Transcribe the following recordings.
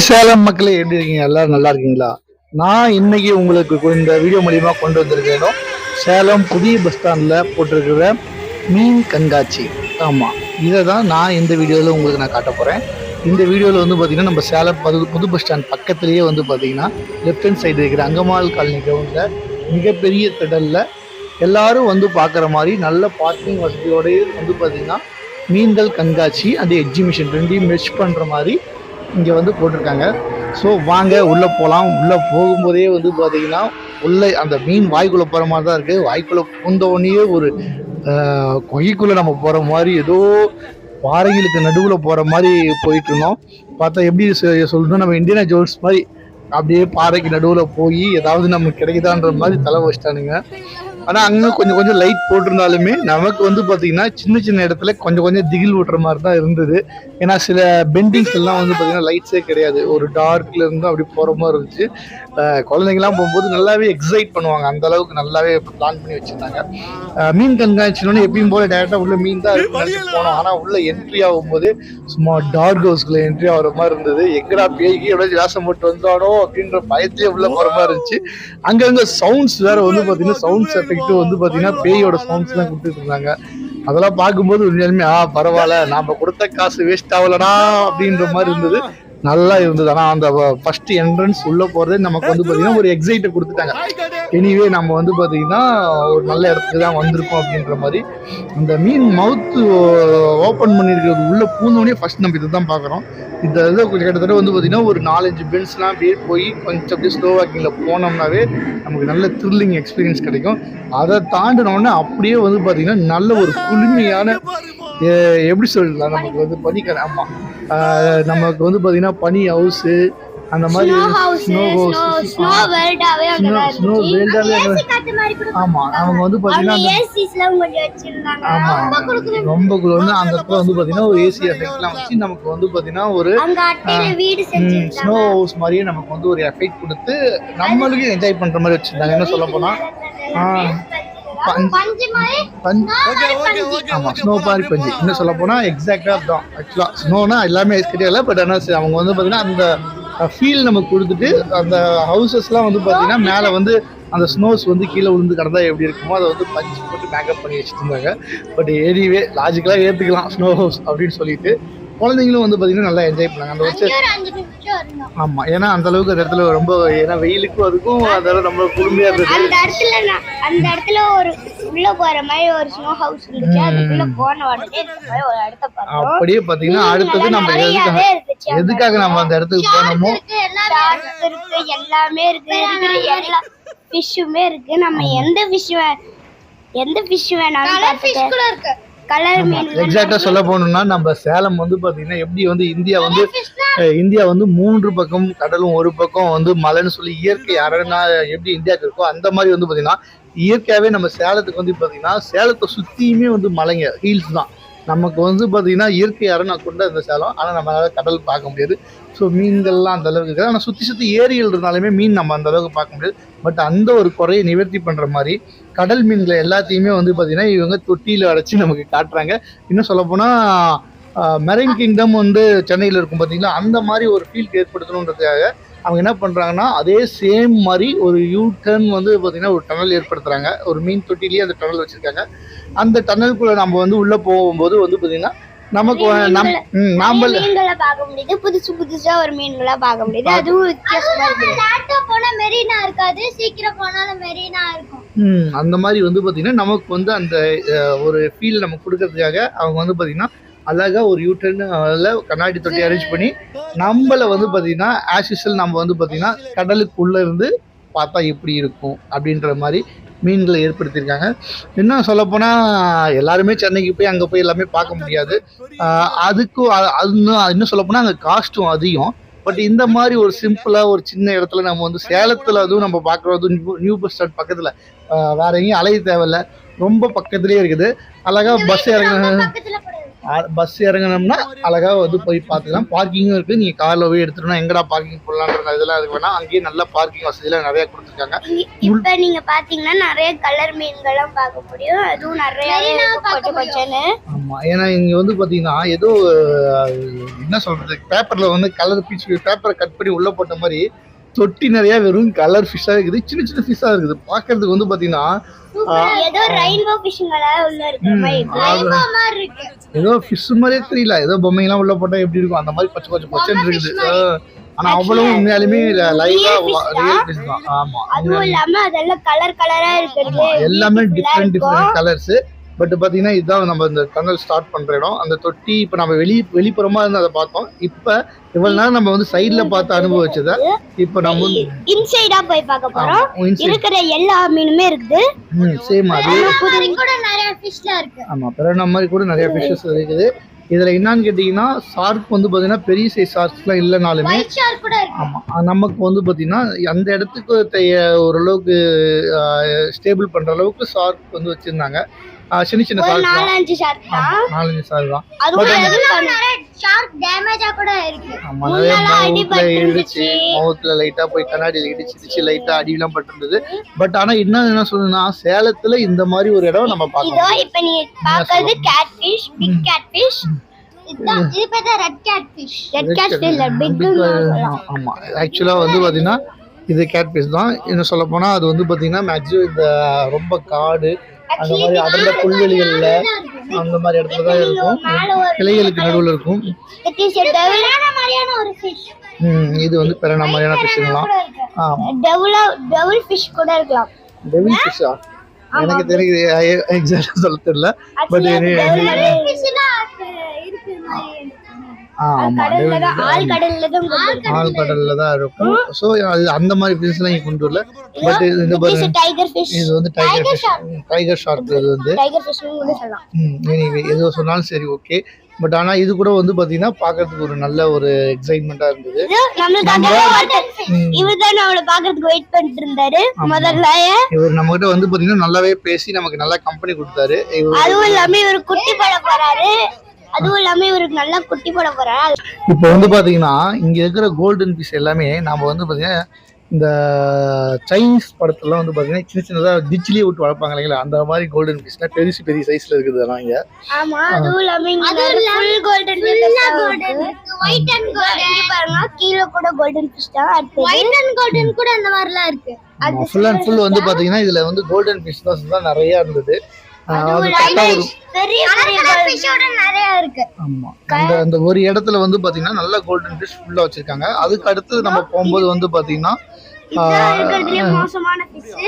Hi Salem மக்களே எப்படி இருக்கீங்க? எல்லாரும் நல்லா இருக்கீங்களா? நான் இன்னைக்கு உங்களுக்கு இந்த வீடியோ மூலியமா கொண்டு வந்திருக்கேனும் சேலம் புதிய பஸ் ஸ்டாண்டில் போட்டிருக்கிற மீன் கண்காட்சி. ஆமாம் இதை தான் நான் இந்த வீடியோவில் உங்களுக்கு நான் காட்ட போகிறேன் இந்த வீடியோவில் வந்து பார்த்தீங்கன்னா நம்ம சேலம் புது புது பஸ் ஸ்டாண்ட் பக்கத்துலேயே வந்து பார்த்தீங்கன்னா லெஃப்ட் ஹேண்ட் சைடு இருக்கிற அங்கமால் காலனி கிரவுண்டில் மிகப்பெரிய திடலில் எல்லாரும் வந்து பார்க்குற மாதிரி நல்ல பார்க்கிங் வசதியோடய வந்து பார்த்திங்கன்னா மீன்கள் கண்காட்சி அந்த எக்ஸிபிஷன் ரெண்டையும் மெர்ச் பண்ணுற மாதிரி இங்கே வந்து போட்டிருக்காங்க. ஸோ வாங்க உள்ளே போகலாம் உள்ளே போகும்போதே வந்து பார்த்தீங்கன்னா உள்ளே அந்த மீன் வாய்க்குள்ளே போகிற மாதிரி தான் இருக்குது வாய்க்குள்ளே பூந்த ஒரு கொகைக்குள்ளே நம்ம போகிற மாதிரி ஏதோ பாறைகளுக்கு நடுவில் போகிற மாதிரி போயிட்டு இருந்தோம். பார்த்தா எப்படி சொ- சொல்லணும் நம்ம இந்தியனா ஜுவல்ஸ் மாதிரி அப்படியே பாறைக்கு நடுவில் போய் ஏதாவது நமக்கு கிடைக்குதான்ற மாதிரி தலை வச்சிட்டானுங்க. ஆனால் அங்கே கொஞ்சம் கொஞ்சம் லைட் போட்டிருந்தாலுமே நமக்கு வந்து பார்த்தீங்கன்னா சின்ன சின்ன இடத்துல கொஞ்சம் கொஞ்சம் திகில் விட்டுற மாதிரி தான் இருந்தது. ஏன்னா சில பெண்டிங்ஸ் எல்லாம் வந்து பார்த்தீங்கன்னா லைட்ஸே கிடையாது. ஒரு டார்க்ல இருந்து அப்படி போகிற மாதிரி இருந்துச்சு. குழந்தைங்கலாம் போகும்போது நல்லாவே எக்ஸைட் பண்ணுவாங்க. அந்த அளவுக்கு நல்லாவே பிளான் பண்ணி வச்சிருந்தாங்க. மீன் கண்காட்சினோட எப்பயும் போல டேரெக்டாக உள்ள மீன் தான் போனோம். ஆனால் உள்ள என்ட்ரி ஆகும்போது சும்மா டார்க் ஹவுஸ்க்குள்ள என்ட்ரி ஆகிற மாதிரி இருந்தது. எங்கடா பேய்க்கு எவ்வளோ வேஷம் போட்டு வந்தானோ அப்படின்ற பயத்திலே உள்ள போகிற மாதிரி இருந்துச்சு. அங்கங்க சவுண்ட்ஸ் வேற வந்து பார்த்தீங்கன்னா சவுண்ட்ஸ் எஃபெக்ட் வந்து பார்த்தீங்கன்னா பேயோட சவுண்ட்ஸ் தான் கொடுத்துட்டு இருந்தாங்க. அதெல்லாம் பார்க்கும்போது உண்மையாலுமே ஆ பரவாயில்ல நாம கொடுத்த காசு வேஸ்ட் ஆகலடா அப்படின்ற மாதிரி இருந்தது. நல்லா இருந்தது. ஆனால் அந்த ஃபர்ஸ்ட் என்ட்ரன்ஸ் உள்ள போறதே நமக்கு வந்து பார்த்தீங்கன்னா ஒரு எக்ஸைட்டை கொடுத்துட்டாங்க. எனிவே நம்ம வந்து பார்த்தீங்கன்னா ஒரு நல்ல இடத்துக்கு தான் வந்திருக்கோம் அப்படின்ற மாதிரி. அந்த மீன் மவுத்து ஓப்பன் பண்ணியிருக்கிறது உள்ள பூந்தோடனே ஃபர்ஸ்ட் நம்ம இதை தான் பார்க்குறோம். இந்த இது கிட்டத்தட்ட வந்து பார்த்தீங்கன்னா ஒரு நாலஞ்சு பென்ஸ்லாம் அப்படியே போய் கொஞ்சம் அப்படியே ஸ்லோ வாக்கிங்கில் போனோம்னாவே நமக்கு நல்ல த்ரில்லிங் எக்ஸ்பீரியன்ஸ் கிடைக்கும். அதை தாண்டினோடனே அப்படியே வந்து பார்த்திங்கன்னா நல்ல ஒரு குளுமையான எப்படி சொல்லலாம் நமக்கு வந்து பனிக்கடை ஆமாம் நமக்கு வந்து பார்த்திங்கன்னா பனி ஹவுஸு அந்த மாதிரி ஸ்னோ ஹவுஸ் ஸ்னோ வேர்ல்டாவே அங்க ஸ்னோ கூட ஆமா அவங்க வந்து பாத்தீங்கன்னா அவங்க அந்த ஏசிஸ்லாம் கொஞ்சம் வச்சிருந்தாங்க. ஆமா ரொம்ப குளிர்னு அந்த இடத்துல வந்து பாத்தீங்கன்னா ஒரு ஏசி எஃபெக்ட்லாம் வச்சு நமக்கு வந்து பாத்தீங்கன்னா ஒரு அங்க அட்டையில வீடு ஸ்னோ ஹவுஸ் மாதிரியே நமக்கு வந்து ஒரு எஃபெக்ட் கொடுத்து நம்மளுக்கு என்ஜாய் பண்ற மாதிரி வச்சிருந்தாங்க. என்ன சொல்ல போனா? ஆ, பஞ்சு- பஞ்சு மாதிரி பஞ்சு. ஆமா ஸ்னோ பாரி பஞ்சு. இன்னும் சொல்ல போனா? எக்ஸாக்டா தான் ஆக்சுவலா ஸ்னோனா எல்லாமே ஐஸ் கிடையாது பட் ஆனால் அவங்க வந்து பாத்தீங்கன்னா அந்த ஃபீல் நமக்கு கொடுத்துட்டு அந்த ஹவுசஸ்லாம் வந்து பார்த்திங்கன்னா மேலே வந்து அந்த ஸ்னோஸ் வந்து கீழே விழுந்து கிடந்தா எப்படி இருக்குமோ அதை வந்து பஞ்சு போட்டு மேக்கப் பண்ணி வச்சுருந்தாங்க பட் எனிவே லாஜிக்கலாக ஏற்றுக்கலாம் ஸ்னோ ஹவுஸ் அப்படின்னு சொல்லிட்டு. குழந்தைங்களும் வந்து பாத்தீங்கன்னா நல்லா என்ஜாய் பண்ணாங்க அந்த வச்சு அங்கே ஒரு அஞ்சு நிமிஷம் இருந்தோம் ஆமா. ஏன்னா அந்த அளவுக்கு அந்த இடத்துல ரொம்ப ஏன்னா வெயிலுக்கும் அதுக்கும் அதெல்லாம் நம்ம குளுமையா இருந்தது அந்த இடத்துல அந்த இடத்துல ஒரு உள்ள போற மாதிரி ஒரு ஸ்னோ ஹவுஸ் இருந்துச்சு. அதுக்குள்ள போன உடனே இந்த மாதிரி ஒரு இடத்த பார்த்தோம் அப்படியே பாத்தீங்கன்னா அடுத்தது நம்ம எதுக்காக எதுக்காக நம்ம அந்த இடத்துக்கு போனோமோ? இருக்கு எல்லாமே இருக்கு. எல்லா ஃபிஷ்ஷுமே இருக்கு. நம்ம எந்த ஃபிஷ் எந்த ஃபிஷ் வேணாலும் பார்த்துட்டு கலர் மீன் சொல்ல போனோம்னா நம்ம சேலம் வந்து பாத்தீங்கன்னா எப்படி வந்து இந்தியா வந்து இந்தியா வந்து மூன்று பக்கம் கடலும் ஒரு பக்கம் வந்து மலைன்னு சொல்லி இயற்கை அரணா எப்படி இந்தியாவுக்கு இருக்கோ அந்த மாதிரி வந்து பாத்தீங்கன்னா இயற்கையாவே நம்ம சேலத்துக்கு வந்து பாத்தீங்கன்னா சேலத்தை சுத்தியுமே வந்து மலைங்க ஹீல்ஸ் தான். நமக்கு வந்து பாத்தீங்கன்னா இயற்கை அரணா கொண்ட இந்த சேலம். ஆனா நம்மளால கடல் பார்க்க முடியாது. ஸோ மீன்கள்லாம் அந்த அளவுக்கு இருக்காது. ஆனால் சுற்றி சுற்றி ஏரிகள் இருந்தாலுமே மீன் நம்ம அந்த அளவுக்கு பார்க்க முடியாது. பட் அந்த ஒரு குறையை நிவர்த்தி பண்ணுற மாதிரி கடல் மீன்களை எல்லாத்தையுமே வந்து பார்த்தீங்கன்னா இவங்க தொட்டியில் அடைச்சி நமக்கு காட்டுறாங்க. இன்னும் சொல்லப்போனால் மெரைன் கிங்டம் வந்து சென்னையில் இருக்கும் பார்த்தீங்களா அந்த மாதிரி ஒரு ஃபீல் ஏற்படுத்தணுன்றதுக்காக அவங்க என்ன பண்ணுறாங்கன்னா அதே சேம் மாதிரி ஒரு யூ டர்ன் வந்து பார்த்தீங்கன்னா ஒரு டனல் ஏற்படுத்துகிறாங்க ஒரு மீன் தொட்டிலேயே அந்த டனல் வச்சுருக்காங்க. அந்த டனலுக்குள்ளே நம்ம வந்து உள்ளே போகும்போது வந்து பார்த்தீங்கன்னா நமக்கு நம் மீன்களை பார்க்க முடியுது. புதுசு புதுசா ஒரு மீன்களா பார்க்க முடியுது. அதுவும் வித்தியாசமா இருக்கு லேட்டா போனா மெரினா இருக்காது. சீக்கிரம் போனாலும் மெரினா இருக்கும். அந்த மாதிரி வந்து பார்த்தீங்கன்னா நமக்கு வந்து அந்த ஒரு ஃபீல் நமக்கு கொடுக்கறதுக்காக அவங்க வந்து பார்த்திங்கன்னா அழகாக ஒரு யூட்டர்னு கண்ணாடி தொட்டி அரேஞ்ச் பண்ணி நம்மளை வந்து பார்த்திங்கன்னா ஆஷிஷல் நம்ம வந்து பார்த்திங்கன்னா கடலுக்குள்ளே இருந்து பார்த்தா எப்படி இருக்கும் அப்படின்ற மாதிரி மீன்களை ஏற்படுத்தியிருக்காங்க. இன்னும் சொல்லப்போனால் எல்லாருமே சென்னைக்கு போய் அங்கே போய் எல்லாமே பார்க்க முடியாது. அதுக்கும் அது இன்னும் இன்னும் சொல்லப்போனால் அங்கே காஸ்ட்டும் அதிகம். பட் இந்த மாதிரி ஒரு சிம்பிளாக ஒரு சின்ன இடத்துல நம்ம வந்து சேலத்தில் அதுவும் நம்ம பார்க்குறது நியூ பஸ் ஸ்டாண்ட் பக்கத்தில். வேற எங்கேயும் அலைய தேவையில்ல. ரொம்ப பக்கத்துலேயே இருக்குது. அழகா பஸ் படுது பஸ் இறங்குனோம்னா அழகா வந்து போய் பார்த்துக்கலாம். பார்க்கிங்கும் இருக்கு. நீங்க கார்ல போய் எடுத்துட்டோம்னா எங்கடா பார்க்கிங் போடலான்ற இதெல்லாம் இருக்கு வேணா அங்கேயே நல்ல பார்க்கிங் வசதியெல்லாம் நிறைய கொடுத்துருக்காங்க. இப்ப நீங்க பாத்தீங்கன்னா நிறைய கலர் மீன்களும் பார்க்க முடியும். அதுவும் நிறைய கொச்ச கொச்சன்னு ஆமா. ஏன்னா இங்க வந்து பாத்தீங்கன்னா ஏதோ என்ன சொல்றது? பேப்பர்ல வந்து கலர் பீச் பேப்பரை கட் பண்ணி உள்ள போட்ட மாதிரி தொட்டி நிறைய வெறும் கலர் ஃபிஷ்ஷா இருக்குது. சின்ன சின்ன ஃபிஷ்ஷா இருக்குது. பார்க்கிறதுக்கு வந்து பாத்தீங்கன்னா ஏதோ ரெயின்போ ஏதோ ஃபிஷ் மாதிரியே தெரியல. ஏதோ பொம்மைங்கெல்லாம் உள்ள போட்டா எப்படி இருக்கும்? அந்த மாதிரி பச்சை பச்சை பச்சைன்னு இருக்குது. ஆனா அவ்வளவு உண்மையாலுமே லைவா ரியல் ஃபிஷ் தான். ஆமா அதுவும் இல்லாம அதெல்லாம் கலர் கலரா இருக்கிறது எல்லாமே டிஃப்ரெண்ட் டிஃப்ரெண்ட் கலர்ஸ் பட் பாத்தீங்கன்னா இதுதான் நம்ம இந்த டனல் ஸ்டார்ட் பண்ற இடம். அந்த தொட்டி இப்ப நம்ம வெளி வெளிப்புறமா இருந்து அதை பார்த்தோம். இப்ப இவ்வளவு நேரம் நம்ம வந்து சைடுல பார்த்து அனுபவிச்சத இப்ப நம்ம வந்து இன்சைடா போய் பார்க்க inside. இருக்கிற எல்லா மீனுமே இருக்குது. ம், same அதே. கூட நிறைய ஃபிஷ்லாம் இருக்கு. ஆமா பிறன மாதிரி கூட நிறைய ஃபிஷஸ் இருக்குது. இதுல என்னன்னு கேட்டீங்கன்னா ஷார்க் வந்து பாத்தீங்கன்னா பெரிய சைஸ் ஷார்க்ஸ்லாம் இல்லைனாலுமே ஷார்க் கூட இருக்கு. ஆமா அஹ் நமக்கு வந்து பாத்தீங்கன்னா அந்த இடத்துக்கு ஓரளவுக்கு ஸ்டேபிள் பண்ற அளவுக்கு ஷார்க் வந்து வச்சிருந்தாங்க. சின்ன சின்ன ஷார்க் நாலஞ்சு ஷார்க் தான். நாலஞ்சு ஷார்க் தான். ஷார்க் டேமேஜா கூட இருக்கு. ஆமா. இடிச்சு மவுத்ல லைட்டா போய் கண்ணாடியில இடிச்சு இடிச்சு லைட்டா அடியெல்லாம் பட்டிருந்தது. பட் ஆனா என்ன என்ன சொல்லணும்னா சேலத்துல இந்த மாதிரி ஒரு இடம் நம்ம இதோ பார்க்கணும் இப்ப நீங்க பாக்குறது cat fish big cat fish இது red cat fish red cat fish இல்ல பிக் ஆமா ஆக்சுவலா வந்து பாத்தீங்கன்னா இது கேட் பீஸ் தான். இன்னும் சொல்ல போனா அது வந்து பாத்தீங்கன்னா மேக்ஸிமம் இந்த ரொம்ப காடு அந்த மாதிரி அடர்ந்த புல்வெளிகள்ல அந்த மாதிரி இடத்துல தான் இருக்கும். கிளைகளுக்கு நடுவுல இருக்கும். இது வந்து பிறன மாதிரியான ஃபிஷ்ஷுங்களாம் ஆமா. டெவில் டெவில் ஃபிஷ் கூட இருக்கலாம். டெவில் ஃபிஷ்ஷா எனக்கு தெரியுது எக்ஸாக்டா சொல்ல தெரியல. பட் ஆமா கடல்ல தான் இருக்கும். ஸோ அது அந்த மாதிரி ஃபிஷ்லாம் இங்க கொண்டு வரல. பட் இந்த இது வந்து டைகர் டைகர் ஷார்க் இது வந்து. எனிவே எது சொன்னாலும் சரி ஓகே பட் ஆனா இது கூட வந்து பாத்தீங்கன்னா பார்க்கிறதுக்கு ஒரு நல்ல ஒரு எக்ஸைட்மெண்டா இருந்தது. இவர் பாக்குறதுக்கு நம்ம கிட்ட வந்து பாத்தீங்கன்னா நல்லாவே பேசி நமக்கு நல்லா கம்பெனி கொடுத்தாரு. இவர் அதுவும் இல்லாம இவர் குட்டி போறாரு அதுவும் இல்லாம இவருக்கு நல்லா குட்டி போட போறாரு. இப்போ வந்து பாத்தீங்கன்னா இங்க இருக்கிற கோல்டன் பீஸ் எல்லாமே நாம வந்து பாத்தீங்கன்னா இந்த சைனீஸ் படத்துல வந்து பாத்தீங்கன்னா சின்ன சின்னதா டிச்சிலேயே விட்டு வளர்ப்பாங்க இல்லைங்களா? அந்த மாதிரி கோல்டன் பீஸ்னா பெருசு பெரிய சைஸ்ல இருக்குது அதெல்லாம் இங்க. ஆமா அதுவும் இல்லாம இங்க full golden white and golden பாருங்க கீழ கூட கோல்டன் ஃபிஷ் தான் அடுத்து ஒயிட் அண்ட் கோல்டன் கூட அந்த மாதிரிலாம் இருக்கு. ஃபுல் அண்ட் ஃபுல் வந்து பாத்தீங்கன்னா இதுல வந்து கோல்டன் பீஸ் தான் தான் நிறைய இருந்தது. அது கரெக்டா ஒரு பெரிய பெரிய ஃபிஷோட நிறைய இருக்கு. ஆமா. அந்த அந்த ஒரு இடத்துல வந்து பாத்தீங்கன்னா நல்ல கோல்டன் ஃபிஷ் ஃபுல்லா வச்சிருக்காங்க. அதுக்கு அடுத்து நம்ம போகும்போது வந்து பாத்தீங்கன்னா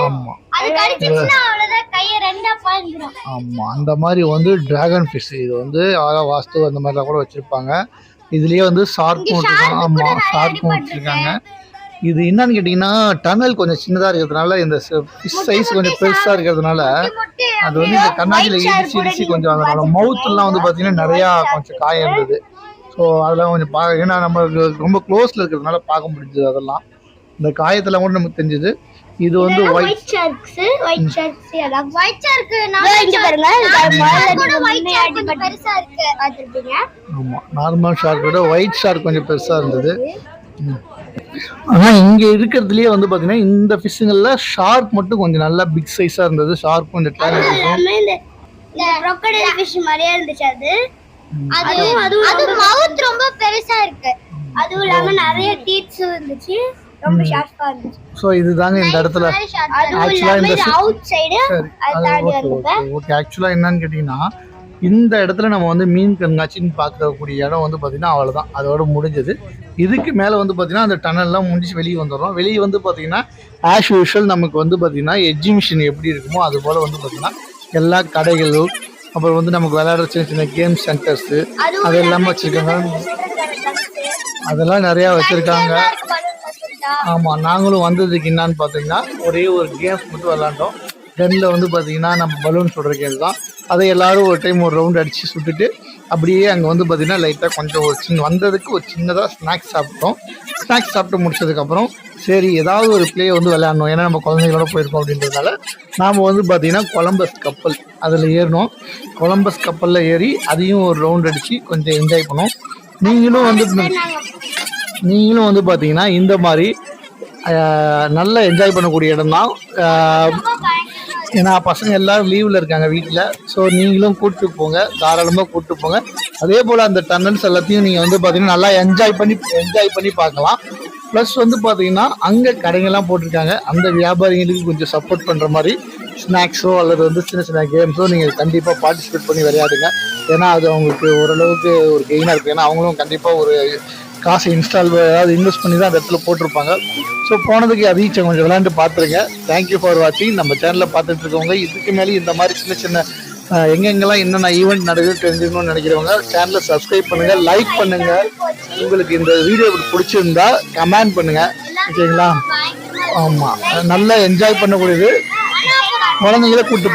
ஆமா. அது கடிச்சிச்சுன்னா அவ்வளவுதான் கைய ரெண்டா பாய்ந்துரும் ஆமா. அந்த மாதிரி வந்து டிராகன் ஃபிஷ் இது வந்து ஆகா வாஸ்து அந்த மாதிரிலாம் கூட வச்சிருப்பாங்க. இதுலயே வந்து ஷார்க்கும் வச்சிருக்காங்க ஆமா ஷார்க்கும் வச்சிருக்காங்க. இது என்னன்னு கேட்டீங்கன்னா டனல் கொஞ்சம் சின்னதா இருக்கிறதுனால இந்த ஃபிஷ் சைஸ் கொஞ்சம் பெருசா இருக்கிறதுனால அது வந்து இந்த கண்ணாடியில இடிச்சு இடிச்சு கொஞ்சம் அதோட மவுத் எல்லாம் வந்து பாத்தீங்கன்னா நிறைய கொஞ்சம் காயம் இருந்தது. ஸோ அதெல்லாம் கொஞ்சம் பா ஏன்னா நம்ம ரொம்ப க்ளோஸ்ல இருக்கிறதுனால பார்க்க முடிஞ்சது அதெல்லாம். இந்த காயத்தெல்லாம் கூட நமக்கு தெரிஞ்சது. இது வந்து ஒயிட் ஷார்க்ஸ் ஒயிட் ஷார்க்ஸ் எல்லாம் ஒயிட் ஷார்க் இங்க பாருங்க இது ஒயிட் ஷார்க் பெருசா இருக்கு. பாத்துருப்பீங்க ஆமா நார்மல் ஷார்க் விட ஒயிட் ஷார்க் கொஞ்சம் பெருசா இருந்தது. ம். ஆனா இங்க இருக்கிறதுலயே வந்து பாத்தீங்கன்னா இந்த ஃபிஷ்ஷுங்கள்ல ஷார்க் மட்டும் கொஞ்சம் நல்லா பிக் சைஸா இருந்தது. ஷார்க் கொஞ்சம் மாதிரியே இருந்துச்சு அது. அதுவும் அதுவும் அது மவுத் ரொம்ப பெருசா இருக்கு. அதுவும் இல்லாம நிறைய டீத்ஸ் இருந்துச்சு. ரொம்ப ஷார்ப்பா இருந்துச்சு. ஸோ இதுதாங்க இந்த இடத்துல. இந்த இது அவுட் சைடு ஓகே ஆக்சுவலாக என்னன்னு கேட்டிங்கன்னா இந்த இடத்துல நம்ம வந்து மீன் கண்காட்சின்னு பார்க்கக்கூடிய இடம் வந்து பார்த்தீங்கன்னா அவ்வளோதான் அதோட முடிஞ்சது. இதுக்கு மேலே வந்து பார்த்தீங்கன்னா அந்த டனல்லாம் முடிச்சு வெளியே வந்துடுறோம். வெளியே வந்து பார்த்தீங்கன்னா ஆஸ் யூஷுவல் நமக்கு வந்து பார்த்தீங்கன்னா எக்ஸிபிஷன் எப்படி இருக்குமோ அது போல் வந்து பார்த்தீங்கன்னா எல்லா கடைகளும் அப்புறம் வந்து நமக்கு விளையாடுற சின்ன சின்ன கேம் சென்டர்ஸு அது எல்லாமே வச்சுருக்காங்க. அதெல்லாம் நிறையா வச்சுருக்காங்க. ஆமாம் நாங்களும் வந்ததுக்கு என்னன்னு பார்த்தீங்கன்னா ஒரே ஒரு கேம்ஸ் மட்டும் விளாண்டோம் கன்னில் வந்து பார்த்தீங்கன்னா நம்ம பலூன் சுடுற கேம் தான். அதை எல்லாரும் ஒரு டைம் ஒரு ரவுண்ட் அடித்து சுட்டுட்டு அப்படியே அங்கே வந்து பார்த்தீங்கன்னா லைட்டாக கொஞ்சம் ஒரு சின்ன வந்ததுக்கு ஒரு சின்னதாக ஸ்நாக்ஸ் சாப்பிட்டோம். ஸ்நாக்ஸ் சாப்பிட்டு முடிச்சதுக்கப்புறம் சரி ஏதாவது ஒரு பிளே வந்து விளையாடணும். ஏன்னா நம்ம குழந்தைங்களோட போயிருக்கோம் அப்படின்றதுனால நாம் வந்து பார்த்தீங்கன்னா கொலம்பஸ் கப்பல் அதில் ஏறினோம். கொலம்பஸ் கப்பலில் ஏறி அதையும் ஒரு ரவுண்ட் அடித்து கொஞ்சம் என்ஜாய் பண்ணோம். நீங்களும் வந்து நீங்களும் வந்து பார்த்தீங்கன்னா இந்த மாதிரி நல்லா என்ஜாய் பண்ணக்கூடிய இடம் தான் ஏன்னா பசங்க எல்லாரும் லீவில் இருக்காங்க வீட்டில் ஸோ நீங்களும் கூப்பிட்டு போங்க. தாராளமாக கூப்பிட்டு போங்க. அதே போல் அந்த டன்னல்ஸ் எல்லாத்தையும் நீங்கள் வந்து பார்த்தீங்கன்னா நல்லா என்ஜாய் பண்ணி என்ஜாய் பண்ணி பார்க்கலாம். ப்ளஸ் வந்து பார்த்தீங்கன்னா அங்கே கடைங்கெல்லாம் போட்டிருக்காங்க. அந்த வியாபாரிகளுக்கு கொஞ்சம் சப்போர்ட் பண்ணுற மாதிரி ஸ்நாக்ஸோ அல்லது வந்து சின்ன சின்ன கேம்ஸோ நீங்கள் கண்டிப்பாக பார்ட்டிசிபேட் பண்ணி விளையாடுங்க. ஏன்னா அது அவங்களுக்கு ஓரளவுக்கு ஒரு கெயினாக இருக்குது ஏன்னா அவங்களும் கண்டிப்பாக ஒரு காசு இன்ஸ்டால் அதாவது இன்வெஸ்ட் பண்ணி தான் அந்த இடத்துல போட்டிருப்பாங்க. ஸோ போனதுக்கு அதையும் கொஞ்சம் விளையாண்டு பார்த்துருங்க. தேங்க்யூ ஃபார் வாட்சிங் நம்ம சேனலில் பார்த்துட்டு இருக்கவங்க இதுக்கு மேலே இந்த மாதிரி சின்ன சின்ன எங்கெங்கெல்லாம் என்னென்ன ஈவெண்ட் நடக்குது தெரிஞ்சுக்கணும்னு நினைக்கிறவங்க சேனலை சப்ஸ்கிரைப் பண்ணுங்க லைக் பண்ணுங்க. உங்களுக்கு இந்த வீடியோ பிடிச்சிருந்தா கமெண்ட் பண்ணுங்க. ஓகேங்களா ஆமாம் நல்லா என்ஜாய் பண்ணக்கூடியது. குழந்தைங்கள கூட்டு